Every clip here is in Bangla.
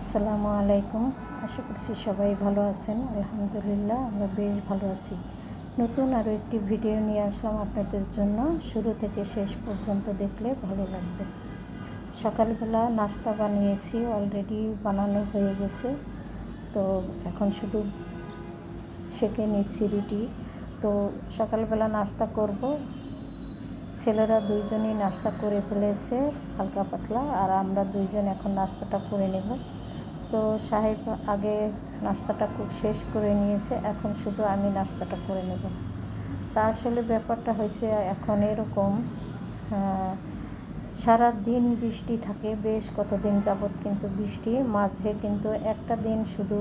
আসসালামু আলাইকুম। আশা করছি সবাই ভালো আছেন। আলহামদুলিল্লাহ, আমরা বেশ ভালো আছি। নতুন আরও একটি ভিডিও নিয়ে আসলাম আপনাদের জন্য। শুরু থেকে শেষ পর্যন্ত দেখলে ভালো লাগবে। সকালবেলা নাস্তা বানিয়েছি, অলরেডি বানানো হয়ে গেছে। তো এখন শুধু সেকে নিচ্ছি রুটি। তো সকালবেলা নাস্তা করব। ছেলেরা দুইজনই নাস্তা করে ফেলেছে, হালকা পাতলা। আর আমরা দুইজন এখন নাস্তাটা করে নেব। তো সাহেব আগে নাস্তাটা খুব শেষ করে নিয়েছে, এখন শুধু আমি নাস্তাটা করে নেব। তা আসলে ব্যাপারটা হয়েছে এখন এরকম সারা দিন বৃষ্টি থাকে, বেশ কতদিন যাবৎ কিন্তু বৃষ্টি, মাঝে কিন্তু একটা দিন শুধু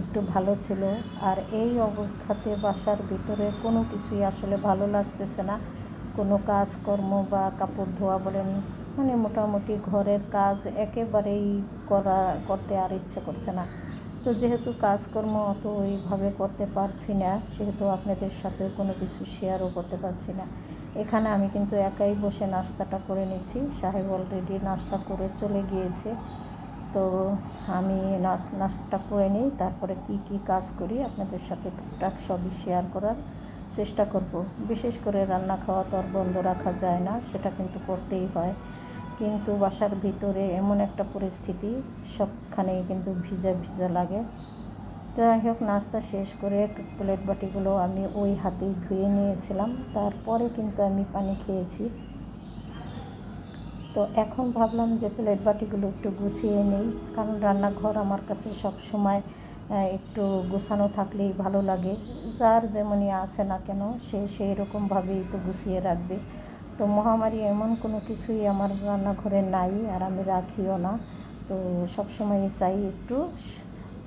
একটু ভালো ছিল। আর এই অবস্থাতে বাসার ভিতরে কোনো কিছুই আসলে ভালো লাগতেছে না। কোনো কাজকর্ম বা কাপড় ধোয়া বলেন মানে মোটামুটি ঘরের কাজ একেবারেই করা, করতে আর ইচ্ছে করছে না। তো যেহেতু কাজকর্ম অত ওইভাবে করতে পারছি না, সেহেতু আপনাদের সাথে কোনো কিছু শেয়ারও করতে পারছি না। এখানে আমি কিন্তু একাই বসে নাস্তাটা করে নিচ্ছি। সাহেব অলরেডি নাস্তা করে চলে গিয়েছে। তো আমি নাস্তাটা করে নিই, তারপরে কি কি কাজ করি আপনাদের সাথে টুকটাক সবই শেয়ার করার চেষ্টা করব। বিশেষ করে রান্না খাওয়া তো আর বন্ধ রাখা যায় না, সেটা কিন্তু করতেই হয়। কিন্তু বাসার ভিতরে এমন একটা পরিস্থিতি, সবখানেই কিন্তু ভিজা ভিজা লাগে। যাই হোক, নাস্তা শেষ করে প্লেট বাটিগুলো আমি ওই হাতেই ধুয়ে নিয়েছিলাম। তারপরে কিন্তু আমি পানি খেয়েছি। তো এখন ভাবলাম যে প্লেট বাটিগুলো একটু গুছিয়ে নেই, কারণ রান্নাঘর আমার কাছে সব সময় একটু গোছানো থাকলেই ভালো লাগে। যার যেমনই আছে না কেন, সে সেই রকমভাবেই তো গুছিয়ে রাখবে। তো মহামারী এমন কোনো কিছুই আমার রান্নাঘরে নাই আর আমি রাখিও না। তো সবসময় চাই একটু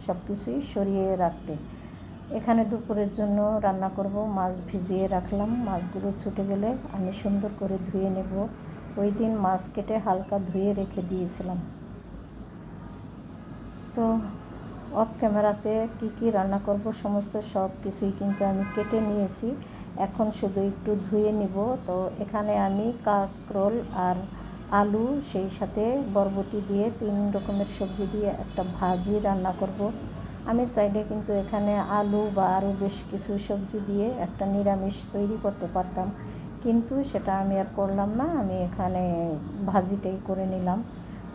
সব কিছুই সরিয়ে রাখতে। এখানে দুপুরের জন্য রান্না করব, মাছ ভিজিয়ে রাখলাম। মাছগুলো ছুটে গেলে আমি সুন্দর করে ধুয়ে নেব। ওই দিন মাছ কেটে হালকা ধুয়ে রেখে দিয়েছিলাম। তো অফ ক্যামেরাতে কী কী রান্না করব, সমস্ত সব কিছুই কিন্তু আমি কেটে নিয়েছি। এখন শুধু একটু ধুয়ে নিব। তো এখানে আমি কাকরোল আর আলু সেই সাথে বরবটি দিয়ে তিন রকমের সবজি দিয়ে একটা ভাজি রান্না করব। আমি চাইলে কিন্তু এখানে আলু বা আরও বেশ কিছু সবজি দিয়ে একটা নিরামিষ তৈরি করতে পারতাম। কিন্তু সেটা আমি আর করলাম না, আমি এখানে ভাজিটাই করে নিলাম।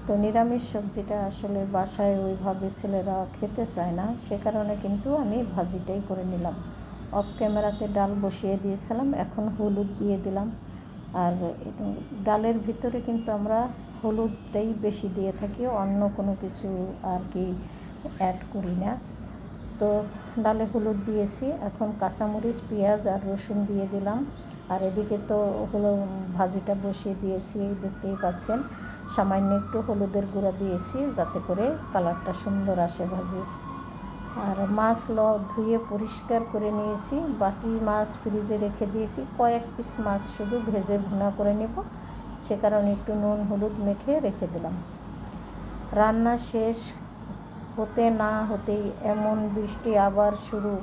তো নিরামিষ সবজিটা আসলে বাসায় ওইভাবে ছেলেরা খেতে চায় না, সে কারণে কিন্তু আমি ভাজিটাই করে নিলাম। অফ ক্যামেরাতে ডাল বসিয়ে দিয়েছিলাম, এখন হলুদ দিয়ে দিলাম। আর ডালের ভিতরে কিন্তু আমরা হলুদটাই বেশি দিয়ে থাকি, অন্য কোনো কিছু আর কি অ্যাড করি না। তো ডালে হলুদ দিয়েছি, এখন কাঁচামরিচ, পেঁয়াজ আর রসুন দিয়ে দিলাম। আর এদিকে তো হলো ভাজিটা বসিয়ে দিয়েছি এই দেখতেই পাচ্ছেন। সামান্য একটু হলুদের গুঁড়া দিয়েছি, যাতে করে কালারটা সুন্দর আসে ভাজির। আর মাছ ল ধুয়ে পরিষ্কার করে নিয়েছি, বাকি মাছ ফ্রিজে রেখে দিয়েছি। কয়েক পিস মাছ শুধু ভেজে ভুনা করে নেব, সে কারণে একটু নুন, হলুদ মেখে রেখে দিলাম। রান্না শেষ হতে না হতেই এমন বৃষ্টি আবার শুরু,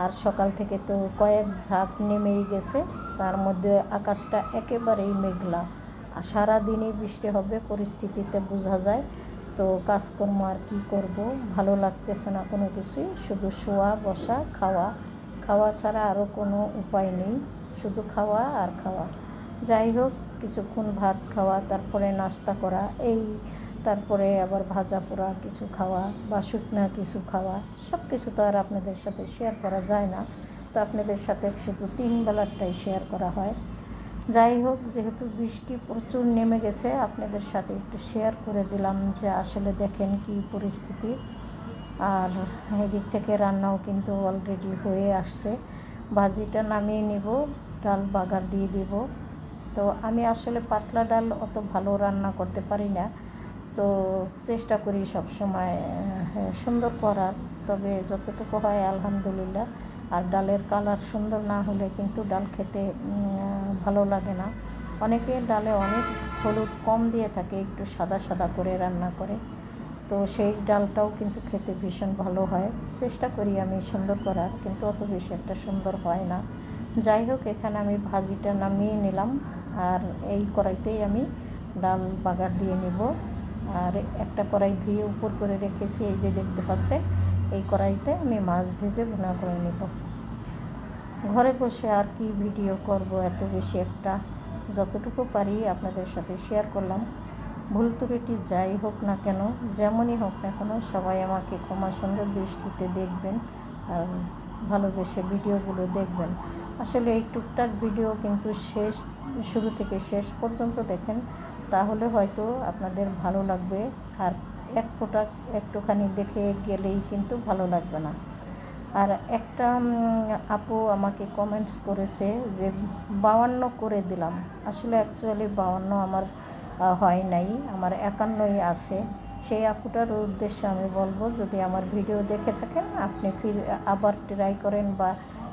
আর সকাল থেকে তো কয়েক ঝাঁক নেমেই গেছে, তার মধ্যে আকাশটা একেবারেই মেঘলা। আর সারাদিনই বৃষ্টি হবে, পরিস্থিতিতে বোঝা যায় তো কাজকর্ম আর কী করব? ভালো লাগতেছে না কোনো কিছুই। শুধু শোয়া, বসা, খাওয়া। খাওয়া ছাড়া আরও কোনো উপায় নেই। শুধু খাওয়া আর খাওয়া। যাই হোক, কিছুক্ষণ ভাত খাওয়া, তারপরে নাস্তা করা, এই তারপরে আবার ভাজা পোড়া, কিছু খাওয়া বা শুকনা কিছু খাওয়া। সব কিছু তো আর আপনাদের সাথে শেয়ার করা যায় না। তো আপনাদের সাথে শুধু তিন বেলারটাই শেয়ার করা হয়। যাই হোক যেহেতু বৃষ্টি প্রচুর নেমে গেছে আপনাদের সাথে একটু শেয়ার করে দিলাম যে আসলে দেখেন কি পরিস্থিতি। আর এদিক থেকে রান্নাও কিন্তু অলরেডি হয়ে আসছে। ভাজিটা নামিয়ে নিব ডাল বাগার দিয়ে দিব। তো আমি আসলে পাতলা ডাল অত ভালো রান্না করতে পারি না। তো চেষ্টা করি সব সময় হ্যাঁ, সুন্দর করার। তবে যতটুকু হয় আলহামদুলিল্লাহ। আর ডালের কালার সুন্দর না হলে কিন্তু ডাল খেতে ভালো লাগে না। অনেকে ডালে অনেক হলুদ কম দিয়ে থাকে, একটু সাদা সাদা করে রান্না করে। তো সেই ডালটাও কিন্তু খেতে ভীষণ ভালো হয়। চেষ্টা করি আমি সুন্দর করার, কিন্তু অত বেশি একটা সুন্দর হয় না। যাই হোক, এখানে আমি ভাজিটা নামিয়ে নিলাম, আর এই কড়াইতেই আমি ডাল বাগার দিয়ে নিব। আর একটা কড়াই ধুয়ে উপর করে রেখেছি, এই যে দেখতে পাচ্ছেন এই কড়াইতে আমি মাছ ভেজে ভুনা করে নেব। ঘরে বসে আর কি ভিডিও করব এত বেশি একটা? যতটুকু পারি আপনাদের সাথে শেয়ার করলাম। ভুল ত্রুটি যাই হোক না কেন, যেমনই হোক না কেন, সবাই আমাকে ক্ষমা সুন্দর দৃষ্টিতে দেখবেন আর ভালোবেসে ভিডিওগুলো দেখবেন। আসলে এই টুকটাক ভিডিও কিন্তু শেষ, শুরু থেকে শেষ পর্যন্ত দেখেন, তাহলে হয়তো আপনাদের ভালো লাগবে। আর এক ফোঁটা একটুখানি দেখে গেলেই কিন্তু ভালো লাগবে না। আর একটা আপু আমাকে কমেন্টস করেছে যে, বাউান্ন করে দিলাম। আসলে অ্যাকচুয়ালি বাউান্ন আমার হয় নাই, আমার একান্নই আছে। সেই আপুটার উদ্দেশ্যে আমি বলব, যদি আমার ভিডিও দেখে থাকেন, আপনি ফির আবার ট্রাই করেন বা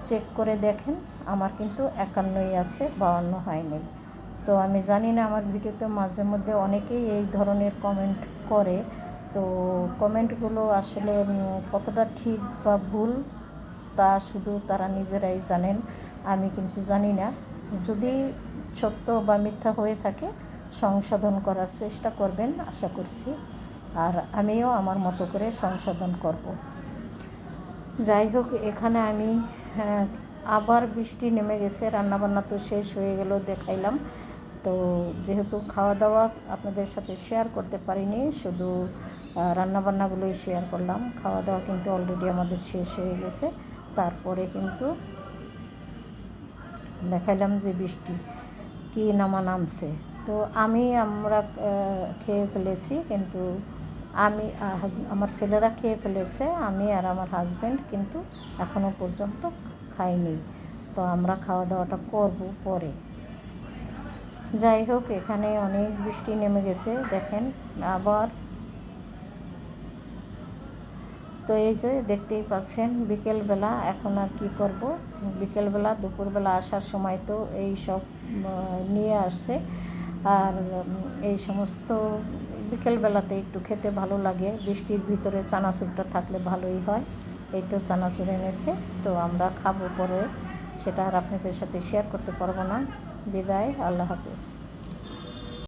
চেক করে দেখেন, আমার কিন্তু একান্নই আছে, বাউান্ন হয়নি তো আমি জানি না, আমার ভিডিওতে মাঝে মধ্যে অনেকেই এই ধরনের কমেন্ট করে। তো কমেন্টগুলো আসলে কতটা ঠিক বা ভুল তা শুধু তারা নিজেরাই জানেন আমি কিন্তু জানি না। যদি সত্য বা মিথ্যা হয়ে থাকে সংশোধন করার চেষ্টা করবেন আশা করছি। আর আমিও আমার মতো করে সংশোধন করব। যাই হোক এখানে আমি হ্যাঁ, আবার বৃষ্টি নেমে গেছে রান্নাবান্না তো শেষ হয়ে গেল দেখাইলাম। তো যেহেতু খাওয়া দাওয়া আপনাদের সাথে শেয়ার করতে পারিনি শুধু রান্নাবান্নাগুলোই শেয়ার করলাম। খাওয়া দাওয়া কিন্তু অলরেডি আমাদের শেষ হয়ে গেছে। তারপরে কিন্তু দেখাইলাম যে বৃষ্টি কী নামা নামছে। তো আমি, আমরা খেয়ে ফেলেছি, কিন্তু আমি আমার ছেলেরা খেয়ে ফেলেছে, আমি আর আমার হাজব্যান্ড কিন্তু এখনও পর্যন্ত খাইনি। তো আমরা খাওয়া দাওয়াটা করব পরে। যাই হোক, এখানে অনেক বৃষ্টি নেমে গেছে, দেখেন, আবার তো এই যে দেখতেই পাচ্ছেন, বিকেলবেলা এখন আর কি করব? বিকেলবেলা, দুপুরবেলা আসার সময় তো এই সব নিয়ে আসছে। আর এই সমস্ত বিকেলবেলাতে একটু খেতে ভালো লাগে। বৃষ্টির ভিতরে চানাচুরটা থাকলে ভালোই হয়। এই তো চানাচুর এনেছে, তো আমরা খাব পরে। সেটা আর আপনাদের সাথে শেয়ার করতে পারব না। বিদায়, আল্লাহ হাফিজ।